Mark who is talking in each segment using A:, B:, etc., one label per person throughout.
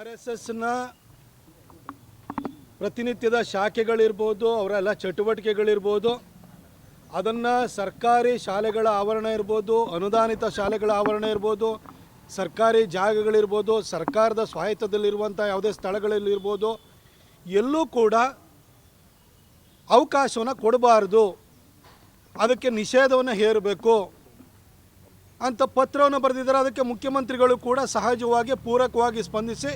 A: R S ಎಸ್ನ ಪ್ರತಿನಿತ್ಯದ ಶಾಖೆಗಳಿರ್ಬೋದು, ಅವರೆಲ್ಲ ಚಟುವಟಿಕೆಗಳಿರ್ಬೋದು, ಅದನ್ನು ಸರ್ಕಾರಿ ಶಾಲೆಗಳ ಆವರಣ ಇರ್ಬೋದು, ಅನುದಾನಿತ ಶಾಲೆಗಳ ಆವರಣ ಇರ್ಬೋದು, ಸರ್ಕಾರಿ ಜಾಗಗಳಿರ್ಬೋದು, ಸರ್ಕಾರದ ಸ್ವಾಯತ್ತದಲ್ಲಿರುವಂಥ ಯಾವುದೇ ಸ್ಥಳಗಳಲ್ಲಿರ್ಬೋದು, ಎಲ್ಲೂ ಕೂಡ ಅವಕಾಶವನ್ನು ಕೊಡಬಾರ್ದು. ಅದಕ್ಕೆ ನಿಷೇಧವನ್ನು ಹೇರಬೇಕು ಅಂತ ಪತ್ರವನ್ನು ಬರೆದಿದ್ದಾರೆ. ಅದಕ್ಕೆ ಮುಖ್ಯಮಂತ್ರಿಗಳು ಕೂಡ ಸಹಜವಾಗಿ ಪೂರಕವಾಗಿ ಸ್ಪಂದಿಸಿ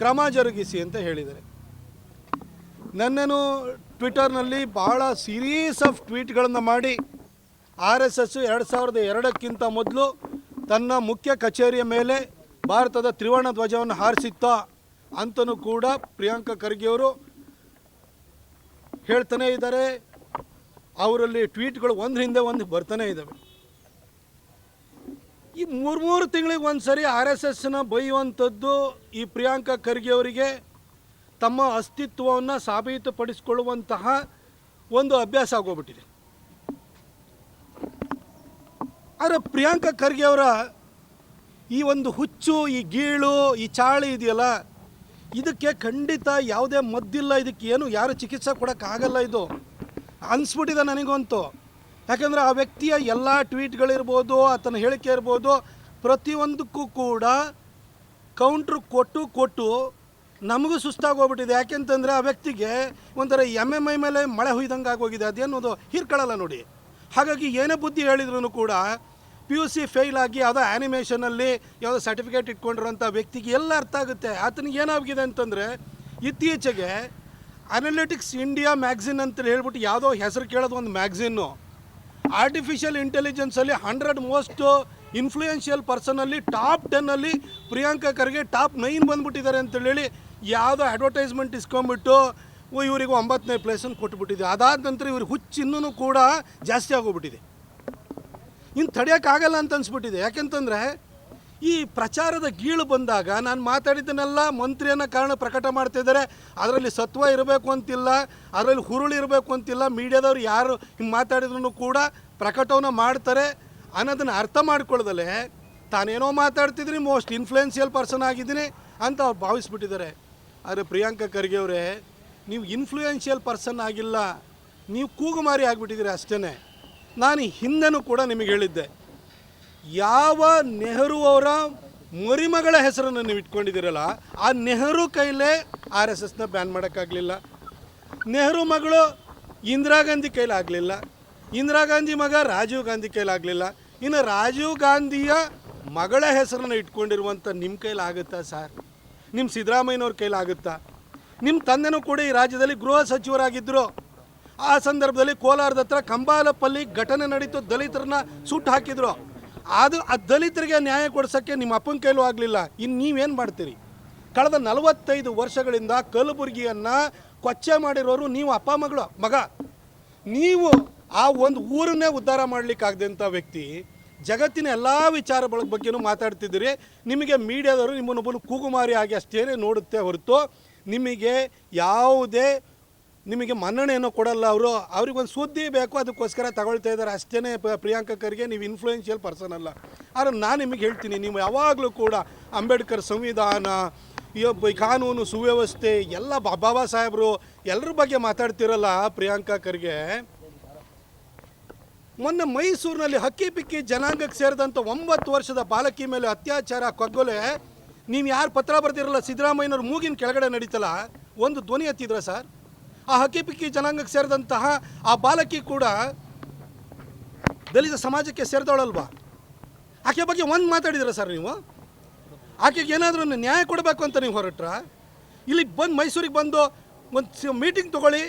A: ಕ್ರಮ ಜರುಗಿಸಿ ಅಂತ ಹೇಳಿದ್ದಾರೆ. ನನ್ನನ್ನು ಟ್ವಿಟರ್ನಲ್ಲಿ ಬಹಳ ಸೀರೀಸ್ ಆಫ್ ಟ್ವೀಟ್ಗಳನ್ನು ಮಾಡಿ, ಆರ್ ಎಸ್ ಎಸ್ ಎರಡು ಸಾವಿರದ ಎರಡಕ್ಕಿಂತ ಮೊದಲು ತನ್ನ ಮುಖ್ಯ ಕಚೇರಿಯ ಮೇಲೆ ಭಾರತದ ತ್ರಿವರ್ಣ ಧ್ವಜವನ್ನು ಹಾರಿಸಿತ್ತ ಅಂತನೂ ಕೂಡ ಪ್ರಿಯಾಂಕಾ ಖರ್ಗೆಯವರು ಹೇಳ್ತಾನೆ ಇದ್ದಾರೆ. ಅವರಲ್ಲಿ ಟ್ವೀಟ್ಗಳು ಒಂದ್ರ ಹಿಂದೆ ಒಂದು ಬರ್ತಾನೆ ಇದ್ದಾವೆ. ಈ ಮೂರು ಮೂರು ತಿಂಗಳಿಗೆ ಒಂದು ಸರಿ ಆರ್ ಎಸ್ ಎಸ್ನ ಬೈಯುವಂಥದ್ದು ಈ ಪ್ರಿಯಾಂಕಾ ಖರ್ಗೆ ಅವರಿಗೆ. ತಮ್ಮ ಅಸ್ತಿತ್ವವನ್ನು ಸಾಬೀತುಪಡಿಸಿಕೊಳ್ಳುವಂತಹ ಒಂದು ಅಭ್ಯಾಸ ಆಗೋಗ್ಬಿಟ್ಟಿದೆ. ಆದರೆ ಪ್ರಿಯಾಂಕಾ ಖರ್ಗೆ ಅವರ ಈ ಒಂದು ಹುಚ್ಚು, ಈ ಗೀಳು, ಈ ಚಾಳಿ ಇದೆಯಲ್ಲ, ಇದಕ್ಕೆ ಖಂಡಿತ ಯಾವುದೇ ಮದ್ದಿಲ್ಲ, ಇದಕ್ಕೆ ಏನು ಯಾರು ಚಿಕಿತ್ಸೆ ಕೊಡೋಕ್ಕಾಗಲ್ಲ ಇದು. ಅನಿಸ್ಬಿಟ್ಟಿದೆ ನನಗಂತೂ. ಯಾಕಂದರೆ ಆ ವ್ಯಕ್ತಿಯ ಎಲ್ಲ ಟ್ವೀಟ್ಗಳಿರ್ಬೋದು, ಆತನ ಹೇಳಿಕೆ ಇರ್ಬೋದು, ಪ್ರತಿಯೊಂದಕ್ಕೂ ಕೂಡ ಕೌಂಟ್ರ್ ಕೊಟ್ಟು ಕೊಟ್ಟು ನಮಗೂ ಸುಸ್ತಾಗೋಗ್ಬಿಟ್ಟಿದೆ ಯಾಕೆಂತಂದರೆ ಆ ವ್ಯಕ್ತಿಗೆ ಒಂಥರ ಎಂ ಎಂ ಐ ಮೇಲೆ ಮಳೆ ಹುಯ್ದಂಗೆ ಆಗೋಗಿದೆ. ಅದೇನೋದು ಹೀರ್ಕೊಳ್ಳಲ್ಲ ನೋಡಿ. ಹಾಗಾಗಿ ಏನೇ ಬುದ್ಧಿ ಹೇಳಿದ್ರು ಕೂಡ ಪಿ ಯು ಸಿ ಫೇಲ್ ಆಗಿ ಯಾವುದೋ ಆ್ಯನಿಮೇಷನಲ್ಲಿ ಯಾವುದೋ ಸರ್ಟಿಫಿಕೇಟ್ ಇಟ್ಕೊಂಡಿರೋಂಥ ವ್ಯಕ್ತಿಗೆ ಎಲ್ಲ ಅರ್ಥ ಆಗುತ್ತೆ. ಆತನಿಗೆ ಏನಾಗಿದೆ ಅಂತಂದರೆ ಇತ್ತೀಚೆಗೆ ಅನಾಲಿಟಿಕ್ಸ್ ಇಂಡಿಯಾ ಮ್ಯಾಗ್ಝಿನ್ ಅಂತ ಹೇಳ್ಬಿಟ್ಟು ಯಾವುದೋ ಹೆಸರು ಕೇಳೋದು ಒಂದು ಮ್ಯಾಗ್ಝಿನ್ನು ಆರ್ಟಿಫಿಷಿಯಲ್ ಇಂಟೆಲಿಜೆನ್ಸಲ್ಲಿ ಹಂಡ್ರೆಡ್ ಮೋಸ್ಟ್ ಇನ್ಫ್ಲೂಯೆನ್ಷಿಯಲ್ ಪರ್ಸನಲ್ಲಿ ಟಾಪ್ ಟೆನ್ನಲ್ಲಿ ಪ್ರಿಯಾಂಕಾ ಖರ್ಗೆ ಟಾಪ್ ನೈನ್ ಬಂದ್ಬಿಟ್ಟಿದ್ದಾರೆ ಅಂತೇಳಿ ಯಾವುದೋ ಅಡ್ವರ್ಟೈಸ್ಮೆಂಟ್ ಇಸ್ಕೊಂಬಿಟ್ಟು ಇವರಿಗೆ ಒಂಬತ್ತನೇ ಪ್ಲೇಸನ್ನು ಕೊಟ್ಬಿಟ್ಟಿದೆ. ಅದಾದ ನಂತರ ಇವ್ರಿಗೆ ಹುಚ್ಚು ಇನ್ನೂ ಕೂಡ ಜಾಸ್ತಿ ಆಗೋಗ್ಬಿಟ್ಟಿದೆ. ಇನ್ನು ತಡೆಯೋಕ್ಕಾಗಲ್ಲ ಅಂತ ಅನ್ಸ್ಬಿಟ್ಟಿದೆ. ಯಾಕೆಂತಂದರೆ ಈ ಪ್ರಚಾರದ ಗೀಳು ಬಂದಾಗ ನಾನು ಮಾತಾಡಿದ್ದನ್ನೆಲ್ಲ ಮಂತ್ರಿಯನ್ನು ಕಾರಣ ಪ್ರಕಟ ಮಾಡ್ತಿದ್ದಾರೆ ಅದರಲ್ಲಿ ಸತ್ವ ಇರಬೇಕು ಅಂತಿಲ್ಲ, ಅದರಲ್ಲಿ ಹುರುಳು ಇರಬೇಕು ಅಂತಿಲ್ಲ, ಮೀಡಿಯಾದವರು ಯಾರು ಹಿಂಗೆ ಮಾತಾಡಿದ್ರು ಕೂಡ ಪ್ರಕಟವನ್ನು ಮಾಡ್ತಾರೆ ಅನ್ನೋದನ್ನು ಅರ್ಥ ಮಾಡ್ಕೊಳ್ದಲೆ ತಾನೇನೋ ಮಾತಾಡ್ತಿದ್ರಿ ಮೋಸ್ಟ್ ಇನ್ಫ್ಲೂಯೆನ್ಸಿಯಲ್ ಪರ್ಸನ್ ಆಗಿದ್ದೀನಿ ಅಂತ ಅವ್ರು ಭಾವಿಸ್ಬಿಟ್ಟಿದ್ದಾರೆ. ಆದರೆ ಪ್ರಿಯಾಂಕಾ ಖರ್ಗೆ ಅವರೇ, ನೀವು ಇನ್ಫ್ಲೂಯೆನ್ಷಿಯಲ್ ಪರ್ಸನ್ ಆಗಿಲ್ಲ, ನೀವು ಕೂಗುಮಾರಿ ಆಗಿಬಿಟ್ಟಿದ್ದೀರಿ ಅಷ್ಟೇ ನಾನು ಹಿಂದೆನೂ ಕೂಡ ನಿಮಗೆ ಹೇಳಿದ್ದೆ. ಯಾವ ನೆಹರು ಅವರ ಮರಿಮಗಳ ಹೆಸರನ್ನು ನೀವು ಇಟ್ಕೊಂಡಿದ್ದೀರಲ್ಲ, ಆ ನೆಹರು ಕೈಲೇ ಆರ್ ಎಸ್ ಎಸ್ನ ಬ್ಯಾನ್ ಮಾಡೋಕ್ಕಾಗಲಿಲ್ಲ. ನೆಹರು ಮಗಳು ಇಂದಿರಾ ಗಾಂಧಿ ಕೈಲಾಗಲಿಲ್ಲ. ಇಂದಿರಾ ಗಾಂಧಿ ಮಗ ರಾಜೀವ್ ಗಾಂಧಿ ಕೈಲಾಗಲಿಲ್ಲ. ಇನ್ನು ರಾಜೀವ್ ಗಾಂಧಿಯ ಮಗಳ ಹೆಸರನ್ನು ಇಟ್ಕೊಂಡಿರುವಂಥ ನಿಮ್ಮ ಕೈಲಾಗುತ್ತಾ ಸರ್? ನಿಮ್ಮ ಸಿದ್ದರಾಮಯ್ಯನವ್ರ ಕೈಲಾಗುತ್ತಾ? ನಿಮ್ಮ ತಂದೆನೂ ಕೂಡ ಈ ರಾಜ್ಯದಲ್ಲಿ ಗೃಹ ಸಚಿವರಾಗಿದ್ದರು. ಆ ಸಂದರ್ಭದಲ್ಲಿ ಕೋಲಾರದ ಹತ್ರ ಕಂಬಾಲಪಲ್ಲಿ ಘಟನೆ ನಡೀತು, ದಲಿತರನ್ನ ಸುಟ್ಟು ಹಾಕಿದ್ರು. ಅದು ಆ ದಲಿತರಿಗೆ ನ್ಯಾಯ ಕೊಡ್ಸೋಕ್ಕೆ ನಿಮ್ಮ ಅಪ್ಪನ ಕೈಲೂ ಆಗಲಿಲ್ಲ. ಇನ್ನು ನೀವೇನು ಮಾಡ್ತೀರಿ? ಕಳೆದ ನಲವತ್ತೈದು ವರ್ಷಗಳಿಂದ ಕಲಬುರಗಿಯನ್ನು ಕೊಚ್ಚೆ ಮಾಡಿರೋರು ನೀವು ಅಪ್ಪ, ಮಗಳು, ಮಗ. ನೀವು ಆ ಒಂದು ಊರನ್ನೇ ಉದ್ಧಾರ ಮಾಡಲಿಕ್ಕಾಗದಂಥ ವ್ಯಕ್ತಿ ಜಗತ್ತಿನ ಎಲ್ಲ ವಿಚಾರಗಳ ಬಗ್ಗೆನೂ ಮಾತಾಡ್ತಿದ್ದೀರಿ. ನಿಮಗೆ ಮೀಡಿಯಾದವರು ನಿಮ್ಮನ್ನೊಬ್ಬನು ಕೂಗುಮಾರಿ ಆಗಿ ಅಷ್ಟೇನೆ ನೋಡುತ್ತೆ ಹೊರತು ನಿಮಗೆ ಯಾವುದೇ ನಿಮಗೆ ಮನ್ನಣೆಯನ್ನು ಕೊಡಲ್ಲ ಅವರು. ಅವ್ರಿಗೊಂದು ಸುದ್ದಿ ಬೇಕು, ಅದಕ್ಕೋಸ್ಕರ ತಗೊಳ್ತಾ ಇದ್ದಾರೆ. ಅಷ್ಟೇ ಪ್ರಿಯಾಂಕ ಖರ್ಗೆ, ನೀವು ಇನ್ಫ್ಲೂಯೆನ್ಷಿಯಲ್ ಪರ್ಸನ್ ಅಲ್ಲ. ಆದರೆ ನಾನು ನಿಮಗೆ ಹೇಳ್ತೀನಿ, ನೀವು ಯಾವಾಗಲೂ ಕೂಡ ಅಂಬೇಡ್ಕರ್ ಸಂವಿಧಾನ, ಈ ಕಾನೂನು ಸುವ್ಯವಸ್ಥೆ, ಎಲ್ಲ ಬಾಬಾ ಸಾಹೇಬರು ಎಲ್ಲರ ಬಗ್ಗೆ ಮಾತಾಡ್ತಿರಲ್ಲ ಪ್ರಿಯಾಂಕಾ ಖರ್ಗೆ? ಮೊನ್ನೆ ಮೈಸೂರಿನಲ್ಲಿ ಹಕ್ಕಿ ಪಿಕ್ಕಿ ಜನಾಂಗಕ್ಕೆ ಸೇರಿದಂಥ ಒಂಬತ್ತು ವರ್ಷದ ಬಾಲಕಿ ಮೇಲೆ ಅತ್ಯಾಚಾರ, ಕೊಗ್ಗೊಲೆ. ನೀವು ಯಾರು ಪತ್ರ ಬರ್ತಿರಲ್ಲ ಸಿದ್ದರಾಮಯ್ಯನವ್ರ ಮೂಗಿನ ಕೆಳಗಡೆ ನಡೀತಲ್ಲ. ಒಂದು ಧ್ವನಿ ಎತ್ತಿದ್ರ ಸರ್? ಆ ಹಕ್ಕಿಪಿಕ್ಕಿ ಜನಾಂಗಕ್ಕೆ ಸೇರಿದಂತಹ ಆ ಬಾಲಕಿ ಕೂಡ ದಲಿತ ಸಮಾಜಕ್ಕೆ ಸೇರಿದವಳಲ್ವಾ? ಆಕೆ ಬಗ್ಗೆ ಒಂದು ಮಾತಾಡಿದಿರ ಸರ್ ನೀವು? ಆಕೆಗೆ ಏನಾದರೂ ನ್ಯಾಯ ಕೊಡಬೇಕು ಅಂತ ನೀವು ಹೊರಟ್ರ? ಇಲ್ಲಿಗೆ ಬಂದು ಮೈಸೂರಿಗೆ ಬಂದು ಒಂದು ಮೀಟಿಂಗ್ ತೊಗೊಳ್ಳಿ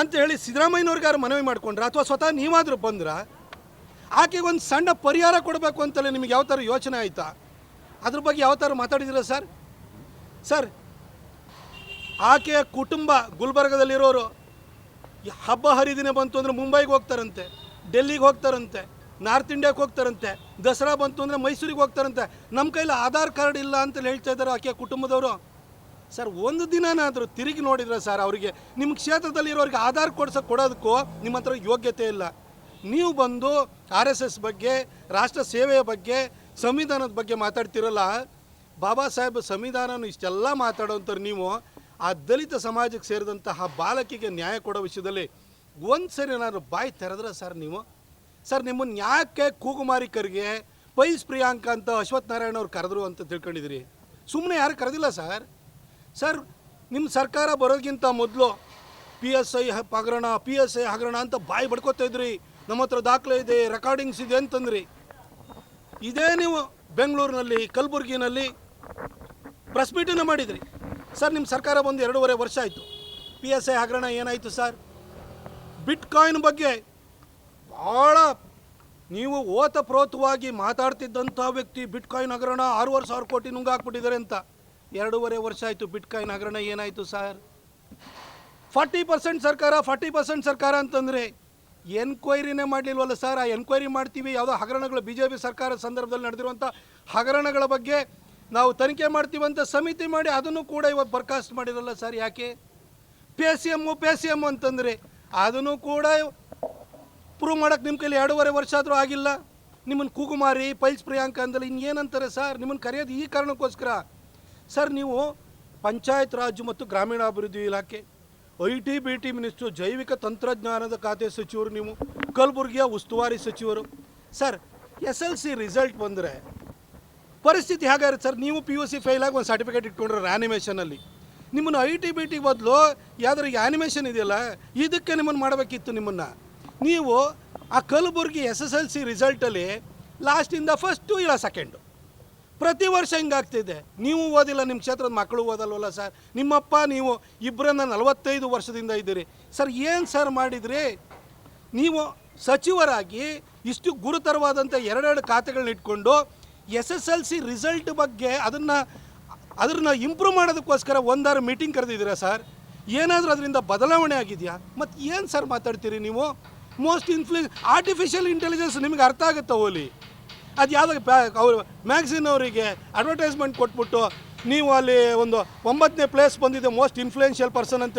A: ಅಂತ ಹೇಳಿ ಸಿದ್ದರಾಮಯ್ಯನವ್ರಿಗಾರು ಮನವಿ ಮಾಡ್ಕೊಂಡ್ರಾ ಅಥವಾ ಸ್ವತಃ ನೀವಾದರೂ ಬಂದ್ರ ಆಕೆಗೆ ಒಂದು ಸಣ್ಣ ಪರಿಹಾರ ಕೊಡಬೇಕು ಅಂತಲೇ ನಿಮಗೆ ಯಾವ ಥರ ಯೋಚನೆ ಆಯಿತಾ? ಅದ್ರ ಬಗ್ಗೆ ಯಾವ ಥರ ಮಾತಾಡಿದಿರ ಸರ್? ಸರ್ ಆಕೆಯ ಕುಟುಂಬ ಗುಲ್ಬರ್ಗದಲ್ಲಿರೋರು ಹಬ್ಬ ಹರಿದಿನ ಬಂತು ಅಂದರೆ ಮುಂಬೈಗೆ ಹೋಗ್ತಾರಂತೆ, ಡೆಲ್ಲಿಗೆ ಹೋಗ್ತಾರಂತೆ, ನಾರ್ತ್ ಇಂಡಿಯಾಕ್ಕೆ ಹೋಗ್ತಾರಂತೆ, ದಸರಾ ಬಂತು ಅಂದರೆ ಮೈಸೂರಿಗೆ ಹೋಗ್ತಾರಂತೆ. ನಮ್ಮ ಕೈಲಿ ಆಧಾರ್ ಕಾರ್ಡ್ ಇಲ್ಲ ಅಂತ ಹೇಳ್ತಾ ಇದ್ದಾರೆ ಆಕೆಯ ಕುಟುಂಬದವರು. ಸರ್, ಒಂದು ದಿನನಾದರೂ ತಿರುಗಿ ನೋಡಿದ್ರೆ ಸರ್, ಅವರಿಗೆ ನಿಮ್ಮ ಕ್ಷೇತ್ರದಲ್ಲಿರೋರಿಗೆ ಆಧಾರ್ ಕೊಡ್ಸೋ ಕೊಡೋದಕ್ಕೂ ನಿಮ್ಮ ಹತ್ರ ಯೋಗ್ಯತೆ ಇಲ್ಲ. ನೀವು ಬಂದು ಆರ್ ಎಸ್ ಎಸ್ ಬಗ್ಗೆ, ರಾಷ್ಟ್ರ ಸೇವೆಯ ಬಗ್ಗೆ, ಸಂವಿಧಾನದ ಬಗ್ಗೆ ಮಾತಾಡ್ತಿರಲ್ಲ, ಬಾಬಾ ಸಾಹೇಬ್ ಸಂವಿಧಾನನ ಇಷ್ಟೆಲ್ಲ ಮಾತಾಡೋಂಥವ್ರು ನೀವು ಆ ದಲಿತ ಸಮಾಜಕ್ಕೆ ಸೇರಿದಂತಹ ಬಾಲಕಿಗೆ ನ್ಯಾಯ ಕೊಡೋ ವಿಷಯದಲ್ಲಿ ಒಂದು ಸರಿ ನಾನು ಬಾಯಿ ತೆರೆದ್ರೆ ಸರ್ ನೀವು? ಸರ್, ನಿಮ್ಮನ್ನು ಯಾಕೆ ಕೂಗುಮಾರಿಕರಿಗೆ ಪೈಸ್ ಪ್ರಿಯಾಂಕ ಅಂತ ಅಶ್ವಥ್ ನಾರಾಯಣ ಅವ್ರು ಕರೆದ್ರು ಅಂತ ತಿಳ್ಕೊಂಡಿದ್ದೀರಿ? ಸುಮ್ಮನೆ ಯಾರು ಕರೆದಿಲ್ಲ ಸರ್? ಸರ್ ನಿಮ್ಮ ಸರ್ಕಾರ ಬರೋದಕ್ಕಿಂತ ಮೊದಲು ಪಿ ಎಸ್ ಐ ಹಗರಣ ಪಿ ಎಸ್ ಐ ಹಗರಣ ಅಂತ ಬಾಯಿ ಬಡ್ಕೋತಾ ಇದ್ರಿ. ನಮ್ಮ ಹತ್ರ ದಾಖಲೆ ಇದೆ ರೆಕಾರ್ಡಿಂಗ್ಸ್ ಇದೆ ಅಂತಂದ್ರಿ. ಇದೇ ನೀವು ಬೆಂಗಳೂರಿನಲ್ಲಿ, ಕಲಬುರಗಿನಲ್ಲಿ ಪ್ರೆಸ್ ಮೀಟನ್ನು ಮಾಡಿದ್ರಿ. ಸರ್ ನಿಮ್ಮ ಸರ್ಕಾರ ಬಂದು ಎರಡೂವರೆ ವರ್ಷ ಆಯಿತು. ಪಿ ಎಸ್ ಐ ಹಗರಣ ಏನಾಯಿತು ಸರ್? ಬಿಟ್ ಕಾಯಿನ್ ಬಗ್ಗೆ ಭಾಳ ನೀವು ಓತಪ್ರೋತವಾಗಿ ಮಾತಾಡ್ತಿದ್ದಂಥ ವ್ಯಕ್ತಿ ಬಿಟ್ ಕಾಯಿನ್ ಹಗರಣ ಆರೂವರೆ ಸಾವಿರ ಕೋಟಿ ನುಂಗಾಕ್ಬಿಟ್ಟಿದ್ದಾರೆ ಅಂತ. ಎರಡೂವರೆ ವರ್ಷ ಆಯಿತು ಬಿಟ್ ಕಾಯಿನ್ ಹಗರಣ ಏನಾಯಿತು ಸರ್? ಫಾರ್ಟಿ ಪರ್ಸೆಂಟ್ ಸರ್ಕಾರ, ಫಾರ್ಟಿ ಪರ್ಸೆಂಟ್ ಸರ್ಕಾರ ಅಂತಂದರೆ ಎನ್ಕ್ವೈರಿನೇ ಮಾಡಲಿಲ್ವಲ್ಲ ಸರ್? ಆ ಎನ್ಕ್ವೈರಿ ಮಾಡ್ತೀವಿ, ಯಾವುದೋ ಹಗರಣಗಳು ಬಿ ಜೆ ಪಿ ಸರ್ಕಾರದ ಸಂದರ್ಭದಲ್ಲಿ ನಡೆದಿರುವಂಥ ಹಗರಣಗಳ ಬಗ್ಗೆ ನಾವು ತನಿಖೆ ಮಾಡ್ತೀವಂತ ಸಮಿತಿ ಮಾಡಿ ಅದನ್ನು ಕೂಡ ಇವತ್ತು ಬರ್ಖಾಸ್ತ್ ಮಾಡಿರಲ್ಲ ಸರ್, ಯಾಕೆ? Pay C M pay C M ಅಂತಂದರೆ ಅದನ್ನು ಕೂಡ ಪ್ರೂವ್ ಮಾಡೋಕ್ಕೆ ನಿಮ್ಮ ಕೈಲಿ ಎರಡೂವರೆ ವರ್ಷ ಆದರೂ ಆಗಿಲ್ಲ. ನಿಮ್ಮನ್ನು ಕುಗುಮಾರಿ ಪೈಲ್ಸ್ ಪ್ರಿಯಾಂಕ ಅಂದಲ್ಲ ಇನ್ನೇನಂತಾರೆ ಸರ್? ನಿಮ್ಮನ್ನು ಕರೆಯೋದು ಈ ಕಾರಣಕ್ಕೋಸ್ಕರ. ಸರ್, ನೀವು ಪಂಚಾಯತ್ ರಾಜ್ ಮತ್ತು ಗ್ರಾಮೀಣಾಭಿವೃದ್ಧಿ ಇಲಾಖೆ, I T B T minister ಜೈವಿಕ ತಂತ್ರಜ್ಞಾನದ ಖಾತೆ ಸಚಿವರು, ನೀವು ಕಲಬುರಗಿಯ ಉಸ್ತುವಾರಿ ಸಚಿವರು. Sir, S L C result ಬಂದರೆ ಪರಿಸ್ಥಿತಿ ಹೇಗಾಗುತ್ತೆ ಸರ್? ನೀವು ಪಿ ಯು ಸಿ ಫೇಲ್ ಆಗಿ ಒಂದು ಸರ್ಟಿಫಿಕೇಟ್ ಇಟ್ಕೊಂಡ್ರೆ ಆ್ಯನಿಮೇಷನಲ್ಲಿ ನಿಮ್ಮನ್ನು ಐ ಟಿ ಬಿ ಟಿ ಬದಲು ಯಾವ್ದಾರು ಆ್ಯನಿಮೇಷನ್ ಇದೆಯಲ್ಲ, ಇದಕ್ಕೆ ನಿಮ್ಮನ್ನು ಮಾಡಬೇಕಿತ್ತು ನಿಮ್ಮನ್ನು. ನೀವು ಆ Kalaburagi S S L C ರಿಸಲ್ಟಲ್ಲಿ ಲಾಸ್ಟಿಂದ ಫಸ್ಟು ಇಲ್ಲ ಸೆಕೆಂಡು ಪ್ರತಿ ವರ್ಷ ಹಿಂಗಾಗ್ತಿದೆ ನೀವು ಓದಿಲ್ಲ ನಿಮ್ಮ ಕ್ಷೇತ್ರದ ಮಕ್ಕಳು ಓದಲ್ವಲ್ಲ ಸರ್? ನಿಮ್ಮಪ್ಪ, ನೀವು ಇಬ್ಬರನ್ನ ನಲವತ್ತೈದು ವರ್ಷದಿಂದ ಇದ್ದೀರಿ. ಸರ್, ಏನು ಸರ್ ಮಾಡಿದ್ರಿ? ನೀವು ಸಚಿವರಾಗಿ ಇಷ್ಟು ಗುರುತರವಾದಂಥ ಎರಡೆರಡು ಖಾತೆಗಳನ್ನ ಇಟ್ಕೊಂಡು S S L C result ಬಗ್ಗೆ ಅದನ್ನು ಅದನ್ನು ಇಂಪ್ರೂವ್ ಮಾಡೋದಕ್ಕೋಸ್ಕರ ಒಂದಾರು ಮೀಟಿಂಗ್ ಕರೆದಿದ್ದೀರಾ ಸರ್ ಏನಾದರೂ ಅದರಿಂದ ಬದಲಾವಣೆ ಆಗಿದೆಯಾ? ಮತ್ತು ಏನು ಸರ್ ಮಾತಾಡ್ತೀರಿ ನೀವು? ಮೋಸ್ಟ್ ಇನ್ಫ್ಲೂಯೆನ್ಸ್ ಆರ್ಟಿಫಿಷಿಯಲ್ ಇಂಟೆಲಿಜೆನ್ಸ್ ನಿಮಗೆ ಅರ್ಥ ಆಗುತ್ತೆ ಓಲಿ ಅದು ಯಾವುದಾಗ ಪ್ಯಾ ಅವರು ಮ್ಯಾಗ್ಝಿನ್ ಅವರಿಗೆ ಅಡ್ವರ್ಟೈಸ್ಮೆಂಟ್ ಕೊಟ್ಬಿಟ್ಟು, ನೀವು ಅಲ್ಲಿ ಒಂದು ಒಂಬತ್ತನೇ ಪ್ಲೇಸ್ ಬಂದಿದೆ ಮೋಸ್ಟ್ ಇನ್ಫ್ಲೂಯೆನ್ಷಿಯಲ್ ಪರ್ಸನ್ ಅಂತ